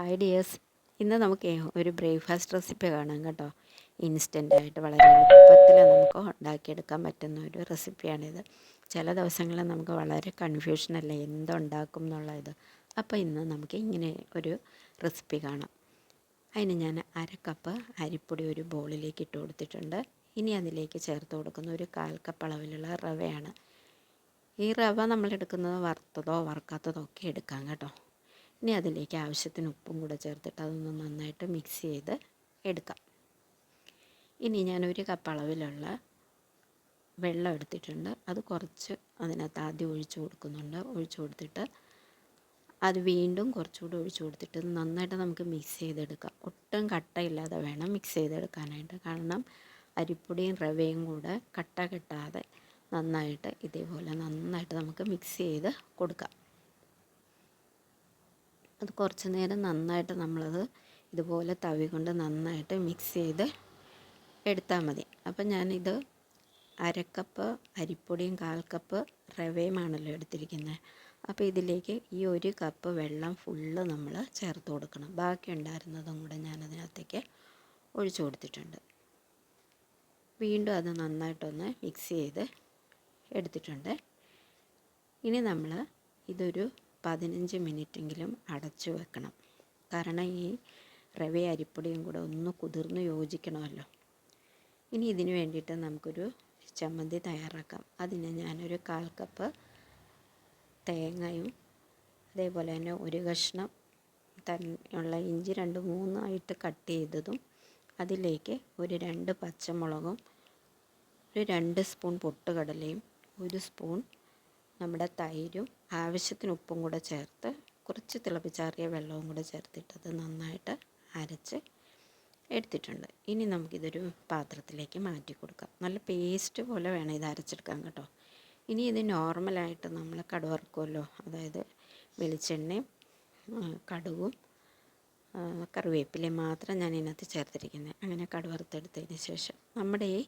Hi dears ഇന്ന് നമുക്ക് ഒരു ബ്രേക്ക്ഫാസ്റ്റ് റെസിപ്പി കാണാം കേട്ടോ. ഇൻസ്റ്റന്റായിട്ട് വളരെ എളുപ്പത്തിൽ നമുക്ക് ഉണ്ടാക്കിയെടുക്കാൻ പറ്റുന്ന ഒരു റെസിപ്പിയാണിത്. ചില ദിവസങ്ങളിൽ നമുക്ക് വളരെ കൺഫ്യൂഷനല്ലേ എന്തുണ്ടാക്കും എന്നുള്ള ഇത് അപ്പോൾ ഇന്ന് നമുക്ക് ഇങ്ങനെ ഒരു റെസിപ്പി കാണാം. അതിന് ഞാൻ അര കപ്പ് അരിപ്പൊടി ഒരു ബോളിലേക്ക് ഇട്ട് കൊടുത്തിട്ടുണ്ട്. ഇനി അതിലേക്ക് ചേർത്ത് കൊടുക്കുന്ന ഒരു കാൽ കപ്പ് അളവിലുള്ള റവയാണ്. ഈ റവ നമ്മൾ എടുക്കുന്നത് വറുത്തതോ വറുക്കാത്തതോ ഒക്കെ എടുക്കാം കേട്ടോ. ഇനി അതിലേക്ക് ആവശ്യത്തിന് ഉപ്പും കൂടെ ചേർത്തിട്ട് അതൊന്ന് നന്നായിട്ട് മിക്സ് ചെയ്ത് എടുക്കാം. ഇനി ഞാൻ ഒരു കപ്പ് അളവിലുള്ള വെള്ളം എടുത്തിട്ടുണ്ട്. അത് കുറച്ച് അതിനകത്ത് ആദ്യം ഒഴിച്ചു കൊടുക്കുന്നുണ്ട്. ഒഴിച്ചു കൊടുത്തിട്ട് അത് വീണ്ടും കുറച്ചുകൂടി ഒഴിച്ചു കൊടുത്തിട്ട് നന്നായിട്ട് നമുക്ക് മിക്സ് ചെയ്തെടുക്കാം. ഒട്ടും കട്ടയില്ലാതെ വേണം മിക്സ് ചെയ്തെടുക്കാനായിട്ട്. കാരണം അരിപ്പൊടിയും റവയും കൂടെ കട്ട കെട്ടാതെ നന്നായിട്ട് ഇതേപോലെ നന്നായിട്ട് നമുക്ക് മിക്സ് ചെയ്ത് കൊടുക്കാം. അത് കുറച്ച് നേരം നന്നായിട്ട് നമ്മളത് ഇതുപോലെ തവി കൊണ്ട് നന്നായിട്ട് മിക്സ് ചെയ്ത് എടുത്താൽ മതി. അപ്പം ഞാനിത് അരക്കപ്പ് അരിപ്പൊടിയും കാൽ കപ്പ് റവയുമാണല്ലോ എടുത്തിരിക്കുന്നത്. അപ്പോൾ ഇതിലേക്ക് ഈ ഒരു കപ്പ് വെള്ളം ഫുള്ള് നമ്മൾ ചേർത്ത് കൊടുക്കണം. ബാക്കി ഉണ്ടായിരുന്നതും കൂടെ ഞാനതിനകത്തേക്ക് ഒഴിച്ചു കൊടുത്തിട്ടുണ്ട്. വീണ്ടും അത് നന്നായിട്ടൊന്ന് മിക്സ് ചെയ്ത് എടുത്തിട്ടുണ്ട്. ഇനി നമ്മൾ ഇതൊരു പതിനഞ്ച് മിനിറ്റെങ്കിലും അടച്ചു വെക്കണം. കാരണം ഈ റവ അരിപ്പൊടിയും കൂടെ ഒന്ന് കുതിർന്ന് യോജിക്കണമല്ലോ. ഇനി ഇതിന് വേണ്ടിയിട്ട് നമുക്കൊരു ചമ്മന്തി തയ്യാറാക്കാം. അതിന് ഞാനൊരു കാൽ കപ്പ് തേങ്ങയും അതേപോലെ തന്നെ ഒരു കഷ്ണം തന്നെയുള്ള ഇഞ്ചി രണ്ട് മൂന്നായിട്ട് കട്ട് ചെയ്തതും അതിലേക്ക് ഒരു രണ്ട് പച്ചമുളകും ഒരു രണ്ട് സ്പൂൺ പൊട്ടുകടലയും ഒരു സ്പൂൺ നമ്മുടെ തൈരും ആവശ്യത്തിന് ഉപ്പും കൂടെ ചേർത്ത് കുറച്ച് തിളപ്പിച്ചാറിയ വെള്ളവും കൂടെ ചേർത്തിട്ടത് നന്നായിട്ട് അരച്ച് എടുത്തിട്ടുണ്ട്. ഇനി നമുക്കിതൊരു പാത്രത്തിലേക്ക് മാറ്റി കൊടുക്കാം. നല്ല പേസ്റ്റ് പോലെ വേണം ഇത് അരച്ചെടുക്കാൻ കേട്ടോ. ഇനി ഇത് നോർമലായിട്ട് നമ്മൾ കടുവറക്കുമല്ലോ അതായത് വെളിച്ചെണ്ണയും കടുവും കറിവേപ്പിലയും മാത്രം ഞാൻ ഇതിനകത്ത് ചേർത്തിരിക്കുന്നത്. അങ്ങനെ കടുവറുത്തെടുത്തതിന് ശേഷം നമ്മുടെ ഈ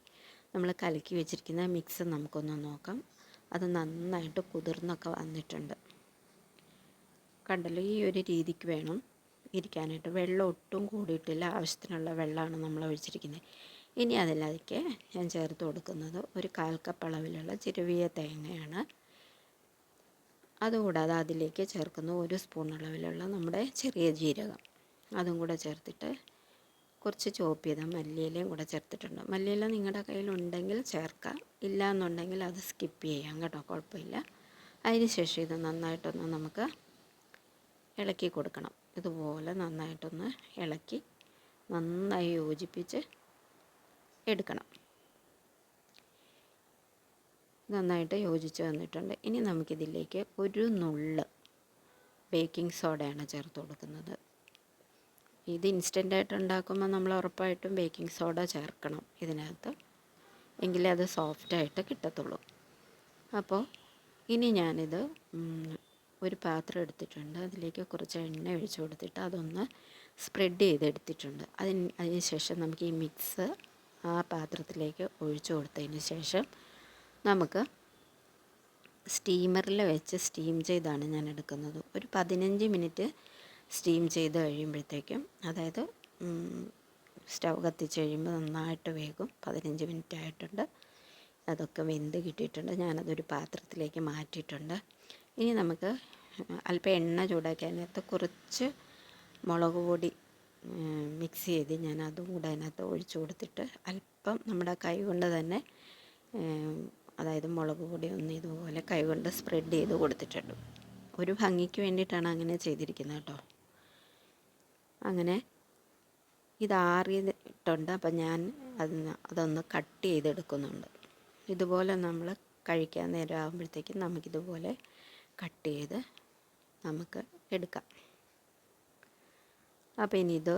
നമ്മൾ കലക്കി വെച്ചിരിക്കുന്ന മിക്സ് നമുക്കൊന്ന് നോക്കാം. അത് നന്നായിട്ട് കുതിർന്നൊക്കെ വന്നിട്ടുണ്ട്. കണ്ടല്ലോ ഈ ഒരു രീതിക്ക് വേണം ഇരിക്കാനായിട്ട്. വെള്ളം ഒട്ടും കൂടിയിട്ടില്ല. ആവശ്യത്തിനുള്ള വെള്ളമാണ് നമ്മൾ ഒഴിച്ചിരിക്കുന്നത്. ഇനി അതിലേക്ക് ഞാൻ ചേർത്ത് കൊടുക്കുന്നത് ഒരു കാൽ കപ്പ് അളവിലുള്ള ചിരുവിയ തേങ്ങയാണ്. അതുകൂടാതെ അതിലേക്ക് ചേർക്കുന്ന ഒരു സ്പൂൺ അളവിലുള്ള നമ്മുടെ ചെറിയ ജീരകം. അതും കൂടെ ചേർത്തിട്ട് കുറച്ച് ചോപ്പ് ചെയ്ത മല്ലിയിലയും കൂടെ ചേർത്തിട്ടുണ്ട്. മല്ലിയില നിങ്ങളുടെ കയ്യിലുണ്ടെങ്കിൽ ചേർക്കാം. ഇല്ല എന്നുണ്ടെങ്കിൽ അത് സ്കിപ്പ് ചെയ്യാം കേട്ടോ. കുഴപ്പമില്ല. അതിന് ശേഷം ഇത് നന്നായിട്ടൊന്ന് നമുക്ക് ഇളക്കി കൊടുക്കണം. ഇതുപോലെ നന്നായിട്ടൊന്ന് ഇളക്കി നന്നായി യോജിപ്പിച്ച് എടുക്കണം. നന്നായിട്ട് യോജിച്ച് വന്നിട്ടുണ്ട്. ഇനി നമുക്കിതിലേക്ക് ഒരു നുള്ള് ബേക്കിംഗ് സോഡയാണ് ചേർത്ത് കൊടുക്കുന്നത്. ഇത് ഇൻസ്റ്റന്റായിട്ട് ഉണ്ടാക്കുമ്പോൾ നമ്മൾ ഉറപ്പായിട്ടും ബേക്കിംഗ് സോഡ ചേർക്കണം ഇതിനകത്ത്. എങ്കിലേ അത് സോഫ്റ്റായിട്ട് കിട്ടത്തുള്ളൂ. അപ്പോൾ ഇനി ഞാനിത് ഒരു പാത്രം എടുത്തിട്ടുണ്ട്. അതിലേക്ക് കുറച്ച് എണ്ണ ഒഴിച്ചു കൊടുത്തിട്ട് അതൊന്ന് സ്പ്രെഡ് ചെയ്തെടുത്തിട്ടുണ്ട്. അതിന് അതിന് ശേഷം നമുക്ക് ഈ മിക്സ് ആ പാത്രത്തിലേക്ക് ഒഴിച്ചു കൊടുത്തതിന് ശേഷം നമുക്ക് സ്റ്റീമറിൽ വെച്ച് സ്റ്റീം ചെയ്താണ് ഞാൻ എടുക്കുന്നത്. ഒരു പതിനഞ്ച് മിനിറ്റ് സ്റ്റീം ചെയ്ത് കഴിയുമ്പോഴത്തേക്കും അതായത് സ്റ്റൗ കത്തിച്ച് കഴിയുമ്പോൾ നന്നായിട്ട് വേകും. പതിനഞ്ച് മിനിറ്റ് ആയിട്ടുണ്ട്. അതൊക്കെ വെന്ത് കിട്ടിയിട്ടുണ്ട്. ഞാനതൊരു പാത്രത്തിലേക്ക് മാറ്റിയിട്ടുണ്ട്. ഇനി നമുക്ക് അല്പം എണ്ണ ചൂടാക്കി അതിനകത്ത് കുറച്ച് മുളക് പൊടി മിക്സ് ചെയ്ത് ഞാൻ അതും കൂടെ അതിനകത്ത് ഒഴിച്ചു കൊടുത്തിട്ട് അല്പം നമ്മുടെ കൈ കൊണ്ട് തന്നെ അതായത് മുളക് പൊടി ഒന്ന് ഇതുപോലെ കൈ കൊണ്ട് സ്പ്രെഡ് ചെയ്ത് കൊടുത്തിട്ടുണ്ട്. ഒരു ഭംഗിക്ക് വേണ്ടിയിട്ടാണ് അങ്ങനെ ചെയ്തിരിക്കുന്നത് കേട്ടോ. അങ്ങനെ ഇതാറിയിട്ടുണ്ട്. അപ്പം ഞാൻ അതിന് അതൊന്ന് കട്ട് ചെയ്തെടുക്കുന്നുണ്ട്. ഇതുപോലെ നമ്മൾ കഴിക്കാൻ നേരം ആകുമ്പോഴത്തേക്കും നമുക്കിതുപോലെ കട്ട് ചെയ്ത് നമുക്ക് എടുക്കാം. അപ്പോൾ ഇനി ഇത്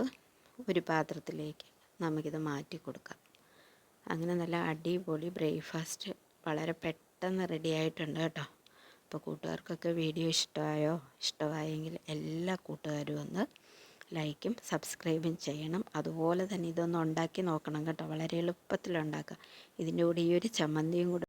ഒരു പാത്രത്തിലേക്ക് നമുക്കിത് മാറ്റി കൊടുക്കാം. അങ്ങനെ നല്ല അടിപൊളി ബ്രേക്ക്ഫാസ്റ്റ് വളരെ പെട്ടെന്ന് റെഡി ആയിട്ടുണ്ട് കേട്ടോ. അപ്പോൾ കൂട്ടുകാർക്കൊക്കെ വീഡിയോ ഇഷ്ടമായോ? ഇഷ്ടമായെങ്കിൽ എല്ലാ കൂട്ടുകാരും ഒന്ന് ലൈക്കും സബ്സ്ക്രൈബും ചെയ്യണം. അതുപോലെ തന്നെ ഇതൊന്ന് ഉണ്ടാക്കി നോക്കണം കേട്ടോ. വളരെ എളുപ്പത്തിൽ ഉണ്ടാക്കാം ഇതിന്റെ കൂടെ ഈ ഒരു ചമ്മന്തിയും കൂടെ